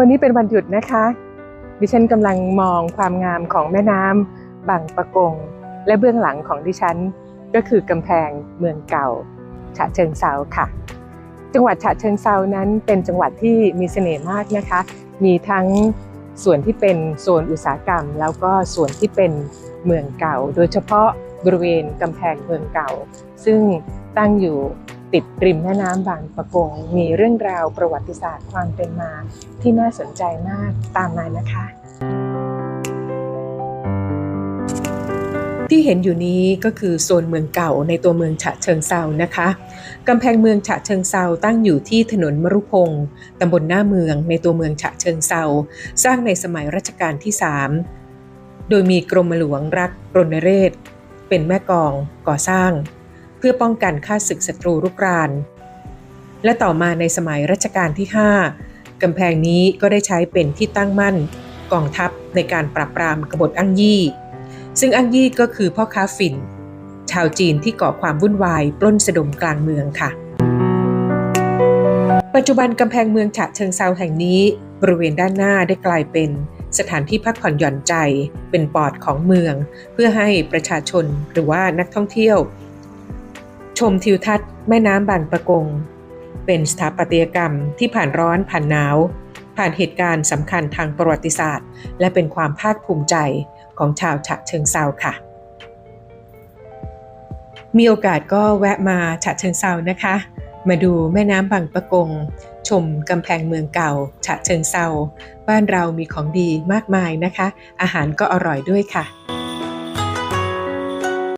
วันนี้เป็นวันหยุดนะคะ ดิฉันกำลังมองความงามของแม่น้ำบางปะกง และเบื้องหลังของดิฉัน ก็คือกำแพงเมืองเก่า ฉะเชิงเซาค่ะ จังหวัดฉะเชิงเซานั้นเป็นจังหวัดที่มีเสน่ห์มากนะคะ มีทั้งส่วนที่เป็นโซนอุตสาหกรรม แล้วก็ส่วนที่เป็นเมืองเก่า โดยเฉพาะบริเวณกำแพงเมืองเก่า ซึ่งตั้งอยู่ ติดริมแม่น้ำบางปะกง มีเรื่องราวประวัติศาสตร์ความเป็นมาที่น่าสนใจมากตามมานะคะ ที่เห็นอยู่นี้ก็คือโซนเมืองเก่าในตัวเมืองฉะเชิงเซานะคะกำแพงเมืองฉะเชิงเซาตั้งอยู่ที่ถนนมรุพงศ์ตำบลหน้าเมืองในตัวเมืองฉะเชิงเซาสร้างในสมัยรัชกาลที่ 3 โดยมีกรมหลวงรักรณเรศเป็นแม่กองก่อสร้าง เพื่อป้องกันข้าศึกศัตรูรุกราน และต่อมาในสมัยรัชกาลที่ 5กำแพงนี้ก็ได้ใช้เป็นที่ตั้งมั่นกองทัพในการปราบปรามกบฏอั้งยี่ ซึ่งอั้งยี่ก็คือพ่อค้าฝิ่น ชาวจีนที่ก่อความวุ่นวายปล้นสะดมกลางเมืองค่ะ ปัจจุบันกำแพงเมืองฉะเชิงเซาแห่งนี้ บริเวณด้านหน้าได้กลายเป็นสถานที่พักผ่อนหย่อนใจเป็นปอดของเมือง เพื่อให้ประชาชนหรือว่านักท่องเที่ยว ชมทิวทัศน์แม่น้ำบางประกง เป็นสถาปัตยกรรมที่ผ่านร้อนผ่านหนาว ผ่านเหตุการณ์สำคัญทางประวัติศาสตร์ และเป็นความภาคภูมิใจของชาวฉะเชิงเซาค่ะ มีโอกาสก็แวะมาฉะเชิงเซานะคะ มาดูแม่น้ำบางประกง ชมกำแพงเมืองเก่าฉะเชิงเซาบ้านเรามีของดีมากมายนะคะ อาหารก็อร่อยด้วยค่ะ